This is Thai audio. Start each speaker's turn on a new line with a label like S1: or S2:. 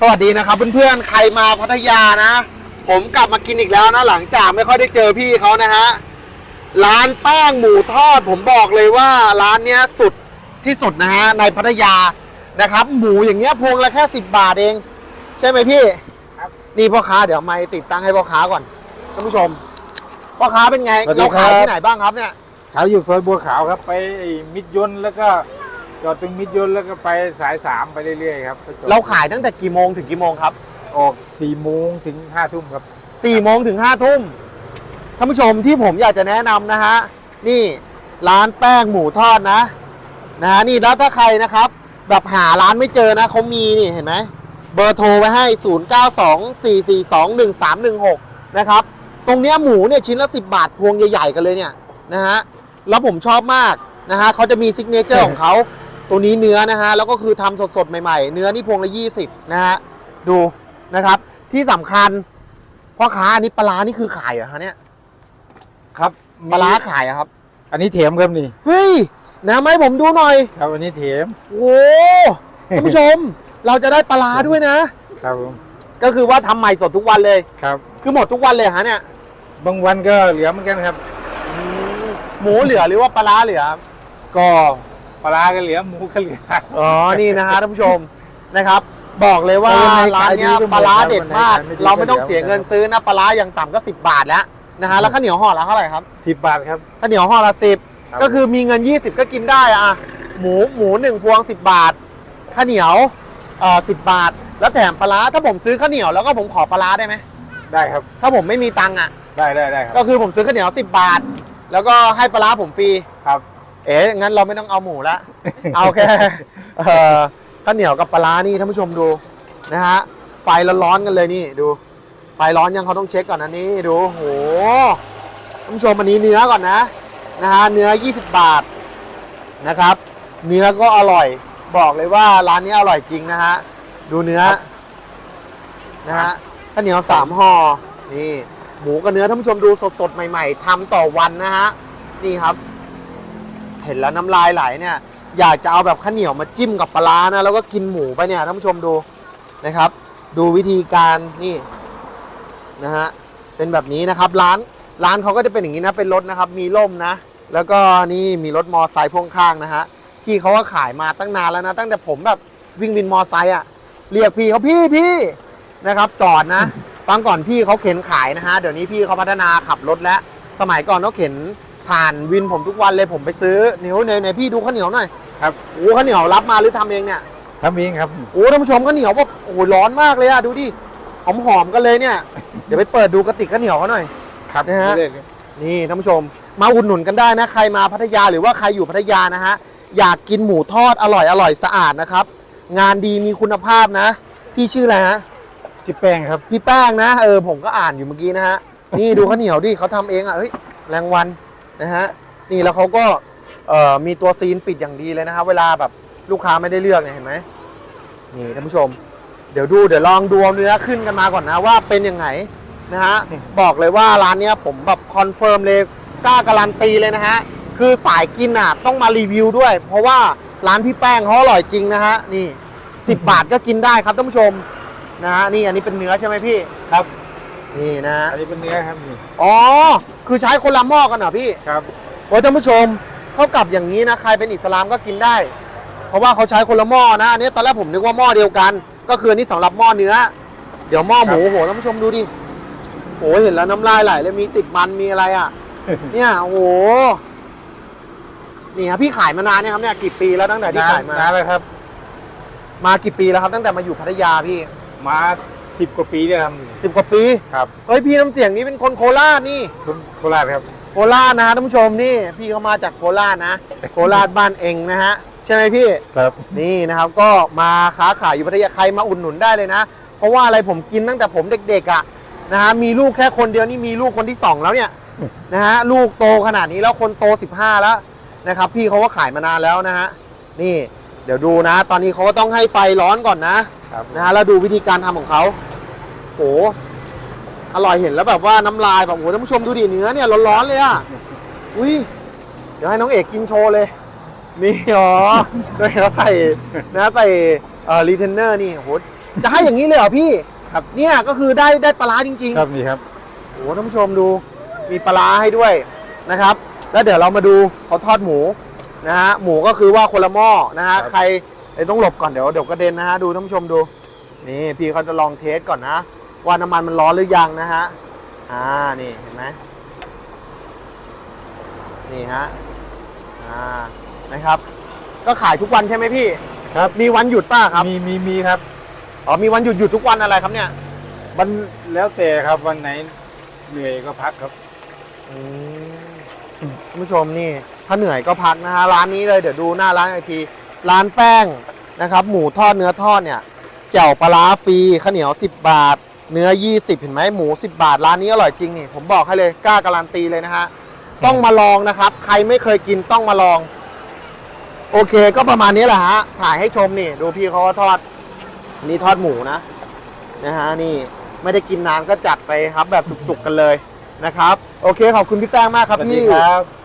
S1: สวัสดีนะครับเพื่อนๆ ใครมาพัทยานะ ผมกลับมากินอีกแล้วนะ หลังจากไม่ค่อยได้เจอพี่เขานะฮะ ร้านแป้งหมูทอด ผมบอกเลยว่าร้านเนี้ยสุดที่สุดนะฮะในพัทยานะครับ หมูอย่างเงี้ยพวงละแค่10บาทเอง ใช่ไหมพี่
S2: ครับ
S1: นี่พ่อค้าเดี๋ยวไม่ติดตั้งให้พ่อค้าก่อนท่านผู้ชมพ่อค้าเป็นไง
S2: สวัสดี
S1: เรา
S2: ครั
S1: ขาย
S2: บ
S1: ที่ไหนบ้างครับเนี่ย
S2: ขายอยู่ซอยบัวขาวครับ ไปไอ้มิดยนต์แล้วก็ จอดตรงมิดยนต์แล้วก็ไปสายสามไปเรื่อยๆครับไปจอด
S1: เราขายตั้งแต่กี่โมงถึงกี่โมงครับ
S2: ออกสี่โมงถึงห้าทุ่มครับ
S1: สี่โมงถึงห้าทุ่มท่านผู้ชมที่ผมอยากจะแนะนำนะฮะนี่ร้านแป้งหมูทอดนะนะฮะนี่แล้วถ้าใครนะครับ แบบหาร้านไม่เจอนะเขามีนี่เห็นไหมเบอร์โทรไว้ให้ 0 9 2 4 4 2 1 3 1 6 นะครับ ตรงเนี้ยหมูเนี่ยชิ้นละ 10 บาทพวงใหญ่ ๆ กันเลยเนี่ยนะฮะแล้วผมชอบมากนะฮะเขาจะมีซิกเนเจอร์ของเขา ตัวนี้เนื้อนะฮะแล้วก็คือทำสดๆใหม่ๆ เนื้อนี่พวงละ20นะฮะดูนะครับที่สำคัญพ่อค้าอันนี้ปลาร้านี่คือขายเหรอฮะเนี่ย
S2: ครับ
S1: ปลาร้าขายเหรอะครับ
S2: อันนี้เถมครับนี่
S1: เฮ้ยนะไหมาให้ผมดูหน่อย
S2: ครับอันนี้เถม
S1: โอ้ท่านผู้ชม เราจะได้ปลาร้าด้วยนะ
S2: ครับผม
S1: ก็คือว่าทำใหม่สดทุกวันเลย
S2: ครับ
S1: คือหมดทุกวันเลยเหรอฮะเนี่ย
S2: บางวันก็เหลือเหมือนกันครับ
S1: หมูเหลือหรือว่าปลาร้าเหลือครับ
S2: ก็ ปลาร้าก็เหลือหมูก็เหลือ
S1: อ๋อ นี่นะฮะท่านผู้ชมนะครับ บอกเลยว่า
S2: เออใน
S1: ร้านเนี้ย
S2: ขายดีก็หมด
S1: ปลาร้าเด็ดมาก
S2: ในขายไม่ดี
S1: เราไม่ต้อง
S2: ก็เหลือ
S1: เสียเงินซื้อนะปลาร้าอย่างต่ำก็10 บาทแล้วนะฮะแล้วข้าวเหนียวห่อละเท่าไหร่ครับ
S2: สิบบาทครับ
S1: ข้าวเหนียวห่อละสิบ
S2: ครับ
S1: ก็คือมีเงิน 20 ก็กินได้อะหมูหมูหนึ่งพวง 10 บาทข้าวเหนียวเอ่อสิบาท แล้วแถมปลาร้าถ้าผมซื้อข้าวเหนียวแล้วก็ผมขอปลาร้าได้ไหม
S2: ได้ครับ
S1: ถ้าผมไม่มีตังค์อะ
S2: ได้ได้ได้ครับ
S1: ก็คือผมซื้อข้าวเหนียว 10 บาท แล้วก็ให้ปลาร้าผมฟรี
S2: ครับ
S1: เอ๋งั้นเราไม่ต้องเอาหมูละ เอาแค่เอ่อข้าวเหนียวกับปลาร้านี่ท่านผู้ชมดูนะฮะไฟร้อนๆกันเลยนี่ดู ไฟร้อนยังเขาต้องเช็คก่อนนะนี่ดูโหท่านผู้ชมอันนี้เนื้อก่อนนะนะฮะเนื้อ 20 บาทนะครับ เนื้อก็อร่อยบอกเลยว่าร้านนี้อร่อยจริงนะฮะดูเนื้อนะฮะข้าวเหนียวสามห่อนี่หมูกับเนื้อท่านผู้ชมดูสดๆใหม่ ๆทำต่อวันนะฮะนี่ครับ เห็นแล้วน้ำลายไหลเนี่ย อยากจะเอาแบบข้าวเหนียวมาจิ้มกับปลาร้านะแล้วก็กินหมูไปเนี่ยท่านผู้ชมดูนะครับ ดูวิธีการนี่นะฮะเป็นแบบนี้นะครับร้านร้านเขาก็จะเป็นอย่างนี้นะเป็นรถนะครับ มีร่มนะ แล้วก็นี่มีรถมอไซค์พ่วงข้างนะฮะพี่เขาก็ขายมาตั้งนานแล้วนะ ตั้งแต่ผมแบบวิ่งวินมอไซค์อะเรียกพี่เขาพี่พี่นะครับจอดนะตอนก่อนพี่เขาเข็นขายนะฮะเดี๋ยวนี้พี่เขาพัฒนาขับรถแล้ว สมัยก่อนเขาเข็น ผ่านวินผมทุกวันเลยผมไปซื้อเหนียวในในพี่ดูข้าวเหนียวหน่อย
S2: ครับ
S1: โอ้ข้าวเหนียวรับมาหรือทำเองเนี่ย
S2: ทำเองครับ
S1: โอ้ท่านผู้ชมข้าวเหนียวแบบโอ้โหร้อนมากเลยอะดูดิหอมหอมๆกันเลยเนี่ย เดี๋ยวไปเปิดดูกระติกข้าวเหนียวเขาหน่อย
S2: ครับ
S1: นะฮะ
S2: เรื่อยๆครับ
S1: นี่ท่านผู้ชม มาอุดหนุนกันได้นะ ใครมาพัทยาหรือว่าใครอยู่พัทยานะฮะอยากกินหมูทอดอร่อยอร่อยสะอาดนะครับ งานดีมีคุณภาพนะ พี่ชื่ออะไรฮะ
S2: ชื่อแป้งครับ
S1: พี่แป้งนะเออผมก็อ่านอยู่เมื่อกี้นะฮะนี่ดูข้าวเหนียวดิเขาทำเองอะเฮ้ยแรงวัน นะฮะนี่แล้วเขาก็มีตัวซีนปิดอย่างดีเลยนะครับ เวลาแบบลูกค้าไม่ได้เลือกเนี่ยเห็นไหมนี่ท่านผู้ชม เดี๋ยวดูเดี๋ยวลองดูเอาเนื้อขึ้นกันมาก่อนนะว่าเป็นยังไงนะฮะบอกเลยว่าร้านเนี้ยผมแบบคอนเฟิร์มเลยกล้าการันตีเลยนะฮะคือสายกินอะต้องมารีวิวด้วย เพราะว่าร้านพี่แป้งเขาอร่อยจริงนะฮะนี่ 10 บาทก็กินได้ครับท่านผู้ชมนะฮะนี่อันนี้เป็นเนื้อใช่ไหมพี่
S2: ครับ
S1: นี่นะฮะ
S2: อันนี้เป็นเนื้อครับนี่
S1: อ๋อ คือใช้คนละหม้อกันเหรอพี่
S2: ครับ
S1: โอ้ยท่านผู้ชมเท่ากับอย่างนี้นะ ใครเป็นอิสลามก็กินได้ เพราะว่าเขาใช้คนละหม้อนะ อันนี้ตอนแรกผมนึกว่าหม้อเดียวกัน ก็คืออันนี้สำหรับหม้อเนื้อ เดี๋ยวหม้อหมูโหท่านผู้ชมดูดิโหเห็นแล้วน้ำลายไหลเลยมีติดมันมีอะไรอะ เนี่ยโอ้โหนี่ครับพี่ขายมานานเนี่ยครับเนี่ยกี่ปีแล้วตั้งแต่ที่ขายมา
S2: นานแล้วครับ
S1: มากี่ปีแล้วครับ ตั้งแต่มาอยู่พัทยาพี่
S2: มา สิบกว่าปีแล้วครับ
S1: สิบกว่าปี
S2: ครับ
S1: เฮ้ยพี่น้ำเสียงนี้เป็นคนโคราชนี่
S2: คนโคราชครับ
S1: โคราชนะฮะท่านผู้ชมนี่พี่เขามาจากโคราชนะโคราชบ้านเองนะฮะใช่ไหมพี่
S2: ครับ
S1: นี่นะครับก็มาค้าขายอยู่พัทยาใครมาอุดหนุนได้เลยนะ เพราะว่าอะไรผมกินตั้งแต่ผมเด็กๆอะนะฮะมีลูกแค่คนเดียวนี่มีลูกคนที่สองแล้วเนี่ยนะฮะลูกโตขนาดนี้แล้วคนโต 15 แล้วนะครับพี่เขาก็ขายมานานแล้วนะฮะนี่เดี๋ยวดูนะ ตอนนี้เขาก็ต้องให้ไฟร้อนก่อนนะครับนะฮะแล้วดูวิธีการทำของเขา โหอร่อยเห็นแล้วแบบว่าน้ำลายแบบโหท่านผู้ชมดูดิเนื้อเนี่ยร้อนๆเลยอะอุ้ยเดี๋ยวให้น้องเอกกินโชว์เลย นี่อ๋อโดยเขาใส่นะใส่เอ่อรีเทนเนอร์นี่โหจะให้อย่างนี้เลยเหรอพี่
S2: ครับ
S1: เนี่ยก็คือได้ได้ปลาร้าจริง
S2: ครับนี่ครับ
S1: ๆโอ้โหท่านผู้ชมดูมีปลาร้าให้ด้วยนะครับ แล้วเดี๋ยวเรามาดูเขาทอดหมูนะฮะหมูก็คือว่าคนละหม้อนะฮะใครเอ้ยต้องหลบก่อนเดี๋ยวเดี๋ยวกระเด็นนะฮะดูท่านผู้ชมดู นี่พี่เขาจะลองเทสก่อนนะ ว่าน้ำมันมันร้อนหรือยังนะฮะ อ่า นี่เห็นไหมนี่ฮะ อ่า นะครับ ก็ขายทุกวันใช่ไหมพี่
S2: ครับ
S1: มีวันหยุดป้าครับ
S2: มีมีมีครับ
S1: อ๋อ มีวันหยุดหยุดทุกวันอะไรครับเนี่ย
S2: มันแล้วแต่ครับวันไหนเหนื่อยก็พักครับ
S1: อืมท่านผู้ชมนี่ ถ้าเหนื่อยก็พักนะฮะ ร้านนี้เลยเดี๋ยวดูหน้าร้านอีกที ร้านแป้งนะครับ หมูทอดเนื้อทอดเนี่ยแจ่วปลาร้าฟรีข้าวเหนียว 10 บาท เนื้อ 20 เห็นไหมหมู 10 บาท ร้านนี้อร่อยจริงนี่ ผมบอกให้เลยกล้าการันตีเลยนะฮะ ต้องมาลองนะครับ ใครไม่เคยกินต้องมาลอง โอเคก็ประมาณนี้แหละฮะ ถ่ายให้ชมนี่ ดูพี่เขาก็ทอด นี่ทอดหมูนะ นะฮะนี่ไม่ได้กินนานก็จัดไปครับ แบบจุกๆกันเลยนะครับ โอเคขอบคุณพี่แป้งมากครับ
S2: สวัสดี
S1: พี่
S2: ครับ